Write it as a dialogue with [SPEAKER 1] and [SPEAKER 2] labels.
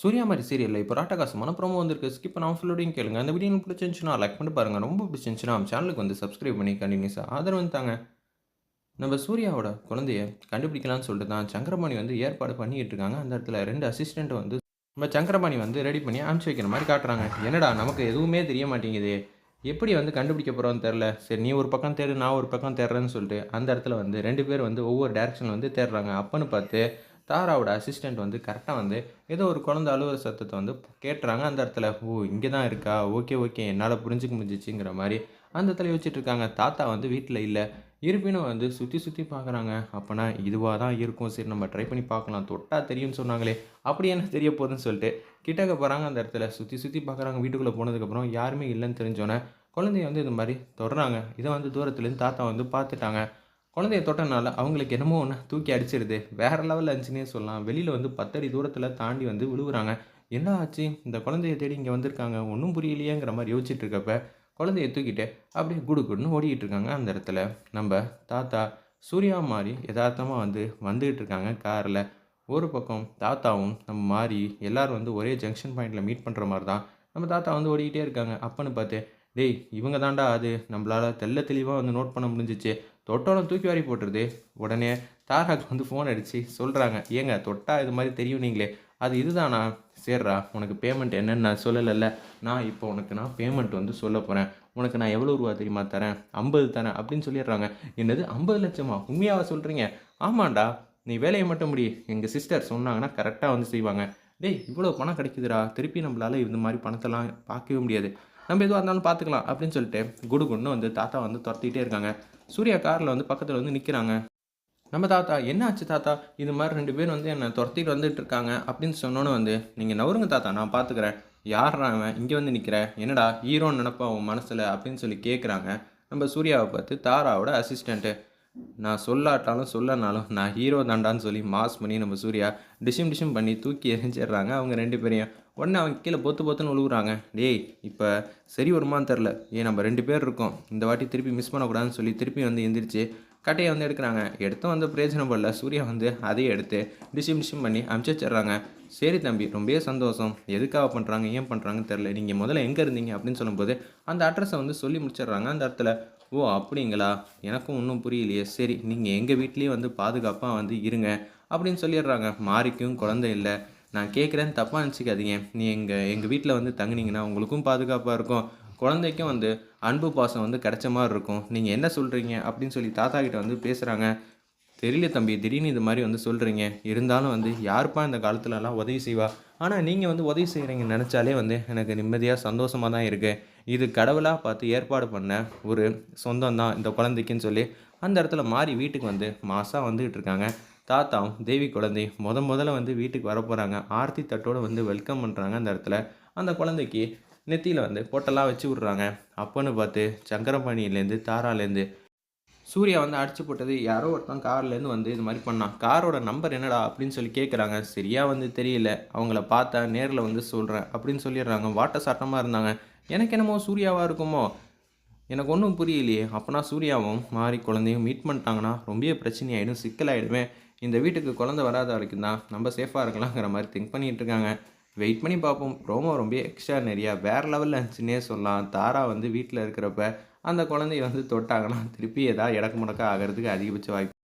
[SPEAKER 1] சூர்யா மாதிரி சீரியலில் இப்போ ராட்டகாசு மனப்புறமும் வந்திருக்கு. ஸ்கிப் நான் ஃபுல்லோடையும் கேளுங்க. அந்த வீடியோ பிடிச்சிருந்துச்சுன்னா லைக் பண்ணி பாருங்கள் ரொம்ப பிடிச்சிருந்துச்சுன்னா சேனலுக்கு வந்து சப்ஸ்கிரைப் பண்ணி கண்டினியூஸாக ஆதரவு தாங்க. நம்ம சூர்யாவோட குழந்தைய கண்டுபிடிக்கலாம்னு சொல்லிட்டு தான் சங்கரபாணி வந்து ஏற்பாடு பண்ணிட்டு இருக்காங்க. அந்த இடத்துல ரெண்டு அசிஸ்டண்ட் வந்து நம்ம சங்கரபாணி வந்து ரெடி பண்ணி அனுப்பிச்சி வைக்கிற மாதிரி காட்டுறாங்க. என்னடா நமக்கு எதுவுமே தெரிய மாட்டேங்குது. எப்படி வந்து கண்டுபிடிக்க போகிறோன்னு தெரில சரி நீ ஒரு பக்கம் தேடு நான் ஒரு பக்கம் தேடுறேன்னு சொல்லிட்டு அந்த இடத்துல வந்து ரெண்டு பேர் வந்து ஒவ்வொரு டேரக்ஷன் வந்து தேடுறாங்க. அப்பன்னு பார்த்து தாராவோட அசிஸ்டண்ட் வந்து கரெக்டாக வந்து ஏதோ ஒரு குழந்தை அலுவலக சத்தத்தை வந்து கேட்டுறாங்க. அந்த இடத்துல ஓ இங்கே தான் இருக்கா? ஓகே ஓகே என்னால் புரிஞ்சுக்க முடிஞ்சிச்சுங்கிற மாதிரி அந்த இடத்துல யோசிச்சுட்டு இருக்காங்க. தாத்தா வந்து வீட்டில் இல்லை. இருப்பினும் வந்து சுற்றி சுற்றி பார்க்குறாங்க அப்போனா இதுவாக தான் இருக்கும். சரி நம்ம ட்ரை பண்ணி பார்க்கலாம் தொட்டா தெரியும்னு சொன்னாங்களே அப்படி என்ன தெரிய போகுதுன்னு சொல்லிட்டு கிட்டக்க போகிறாங்க அந்த இடத்துல. சுற்றி சுற்றி பார்க்குறாங்க வீட்டுக்குள்ளே போனதுக்கப்புறம் யாருமே இல்லைன்னு தெரிஞ்சோன்னே குழந்தைய வந்து இந்த மாதிரி தொடுறாங்க. இதை வந்து தூரத்துலேருந்து தாத்தா வந்து பார்த்துட்டாங்க குழந்தைய தொட்டனால அவங்களுக்கு என்னமோ ஒன்று தூக்கி அடிச்சிருது. வேறு லெவலில் இருந்துச்சுன்னே சொல்லலாம். வெளியில் வந்து பத்தடி தூரத்தில் தாண்டி வந்து விழுவுறாங்க. என்ன ஆச்சு? இந்த குழந்தைய தேடி இங்கே வந்திருக்காங்க. ஒன்றும் புரியலையேங்கிற மாதிரி யோசிச்சுட்டு இருக்கப்ப குழந்தைய தூக்கிட்டு அப்படியே குடு குடுன்னு ஓடிக்கிட்டு இருக்காங்க அந்த இடத்துல. நம்ம தாத்தா சூர்யா மாதிரி யதார்த்தமாக வந்து வந்துக்கிட்டு இருக்காங்க காரில். ஒரு பக்கம் தாத்தாவும் நம்ம மாறி எல்லோரும் வந்து ஒரே ஜங்ஷன் பாயிண்டில் மீட் பண்ணுற மாதிரி தான் நம்ம தாத்தா வந்து ஓடிக்கிட்டே இருக்காங்க. அப்பன்னு பார்த்து டேய் இவங்க தாண்டா அது. நம்மளால் தெல்ல தெளிவாக வந்து நோட் பண்ண முடிஞ்சிச்சு. தொட்டோன்னு தூக்கி வாரி போட்டுருது. உடனே தாராக் வந்து ஃபோன் அடித்து சொல்கிறாங்க ஏங்க தொட்டா இது மாதிரி தெரியும் நீங்களே. அது இதுதானா? சேர்றா உனக்கு பேமெண்ட் என்னன்னு நான் சொல்லலைல்ல. நான் இப்போ உனக்கு நான் பேமெண்ட் வந்து சொல்ல போகிறேன் உனக்கு நான் எவ்வளோ ரூபா தெரியுமா தரேன்? ஐம்பது தரேன் அப்படின்னு சொல்லிடுறாங்க. என்னது ஐம்பது லட்சமா? உண்மையாக சொல்கிறீங்க ஆமாண்டா நீ வேலையை மட்டும் முடி. எங்கள் சிஸ்டர் சொன்னாங்கன்னா கரெக்டாக வந்து செய்வாங்க. டேய் இவ்வளோ பணம் கிடைக்குதுடா. திருப்பி நம்மளால் இந்த மாதிரி பணத்தெல்லாம் பார்க்கவே முடியாது. நம்ம எதுவாக இருந்தாலும் பார்த்துக்கலாம் அப்படின்னு சொல்லிட்டு குடுகுன்னு வந்து தாத்தா வந்து துரத்திக்கிட்டே இருக்காங்க. சூர்யா காரில் வந்து பக்கத்தில் வந்து நிற்கிறாங்க நம்ம தாத்தா என்ன ஆச்சு தாத்தா? இது மாதிரி ரெண்டு பேர் வந்து என்னை துரத்திட்டு வந்துட்டு இருக்காங்க. அப்படின்னு சொன்னோன்னு வந்து நீங்கள் நவருங்க தாத்தா நான் பார்த்துக்கிறேன் யாரா அவன்? இங்கே வந்து நிற்கிற என்னடா ஹீரோன்னு நினப்பா உன் மனசில்? அப்படின்னு சொல்லி கேட்குறாங்க நம்ம சூர்யாவை பார்த்து தாராவோட அசிஸ்டண்ட்டு நான் சொல்லாட்டாலும் சொல்லனாலும் நான் ஹீரோ தாண்டான்னு சொல்லி மாஸ் பண்ணி நம்ம சூர்யா டிஷிம் டிஷிம் பண்ணி தூக்கி எரிஞ்சிடுறாங்க அவங்க ரெண்டு பேரையும். உடனே அவங்க கீழே பொத்து பொத்துன்னு விழுகுறாங்க டேய் இப்போ சரி வருமான்னு தெரில ஏன் நம்ம ரெண்டு பேர் இருக்கோம். இந்த வாட்டி திருப்பி மிஸ் பண்ணக்கூடாதுன்னு சொல்லி திருப்பி வந்து எந்திரிச்சு கட்டையை வந்து எடுக்கிறாங்க. எடுத்தும் வந்து பிரயோஜனம் படல சூர்யா வந்து அதையும் எடுத்து டிஷம் டிஷம் பண்ணி அமுச்சு வச்சிடுறாங்க. சரி தம்பி ரொம்பவே சந்தோஷம். எதுக்காக பண்ணுறாங்க ஏன் பண்ணுறாங்கன்னு தெரில நீங்கள் முதல்ல எங்கே இருந்தீங்க அப்படின்னு சொல்லும்போது அந்த அட்ரஸை வந்து சொல்லி முடிச்சிடுறாங்க. அந்த இடத்துல ஓ அப்படிங்களா? எனக்கும் ஒன்றும் புரியலையே. சரி நீங்கள் எங்கள் வீட்லேயே வந்து பாதுகாப்பாக வந்து இருங்க அப்படின்னு சொல்லிடுறாங்க. மாறிக்கும் குழந்தை இல்லை. நான் கேட்குறேன்னு தப்பாக நினச்சிக்காதீங்க. நீ எங்கள் எங்கள் வீட்டில் வந்து தங்குனீங்கன்னா உங்களுக்கும் பாதுகாப்பாக இருக்கும். குழந்தைக்கும் வந்து அன்பு பாசம் வந்து கிடைச்ச மாதிரி இருக்கும். நீங்கள் என்ன சொல்கிறீங்க அப்படின்னு சொல்லி தாத்தா கிட்ட வந்து பேசுகிறாங்க தெரியல தம்பி திடீர்னு இது மாதிரி வந்து சொல்கிறீங்க இருந்தாலும் வந்து யாருப்பா இந்த காலத்துலலாம் உதவி செய்வா? ஆனால் நீங்கள் வந்து உதவி செய்கிறீங்கன்னு நினச்சாலே வந்து எனக்கு நிம்மதியாக சந்தோஷமாக தான் இருக்குது இது கடவுளாக பார்த்து ஏற்பாடு பண்ண ஒரு சொந்தம் தான் இந்த குழந்தைக்குன்னு சொல்லி அந்த இடத்துல மாறி வீட்டுக்கு வந்து மாதம் வந்துகிட்டு இருக்காங்க. தாத்தாவும் தேவி குழந்தை முத முதல்ல வந்து வீட்டுக்கு வர போகிறாங்க ஆர்த்தி தட்டோடு வந்து வெல்கம் பண்ணுறாங்க அந்த இடத்துல. அந்த குழந்தைக்கு நெத்தியில் வந்து பொட்டெல்லாம் வச்சு விட்றாங்க. அப்போன்னு பார்த்து சங்கரபாணியிலேருந்து தாராலேருந்து சூர்யா வந்து அடிச்சு போட்டது யாரோ ஒருத்தன் கார்லேருந்து வந்து இது மாதிரி பண்ணான். காரோட நம்பர் என்னடா அப்படின்னு சொல்லி கேட்குறாங்க சரியாக வந்து தெரியல. அவங்கள பார்த்தா நேரில் வந்து சொல்கிறேன் அப்படின்னு சொல்லிடுறாங்க. வாட்ட சாட்டமாக இருந்தாங்க. எனக்கு என்னமோ சூர்யாவாக இருக்குமோ? எனக்கு ஒன்றும் புரியலையே. அப்போனா சூர்யாவும் மாறி குழந்தையும் மீட் பண்ணிட்டாங்கன்னா ரொம்ப பிரச்சனையாயிடும் சிக்கலாயிடுவேன் இந்த வீட்டுக்கு குழந்தை வராத வரைக்கும் தான் நம்ம சேஃபாக இருக்கலாங்கிற மாதிரி திங்க் பண்ணிகிட்டு இருக்காங்க வெயிட் பண்ணி பார்ப்போம். ப்ரோமோ ரொம்ப எக்ஸ்ட்ரா நிறையா வேறு லெவலில் இருந்துச்சுன்னே சொல்லலாம். தாரா வந்து வீட்டில் இருக்கிறப்ப அந்த குழந்தைய வந்து தொட்டாங்கன்னா திருப்பி ஏதாவது இடக்கு முடக்க ஆகிறதுக்கு அதிகபட்ச வாய்ப்பு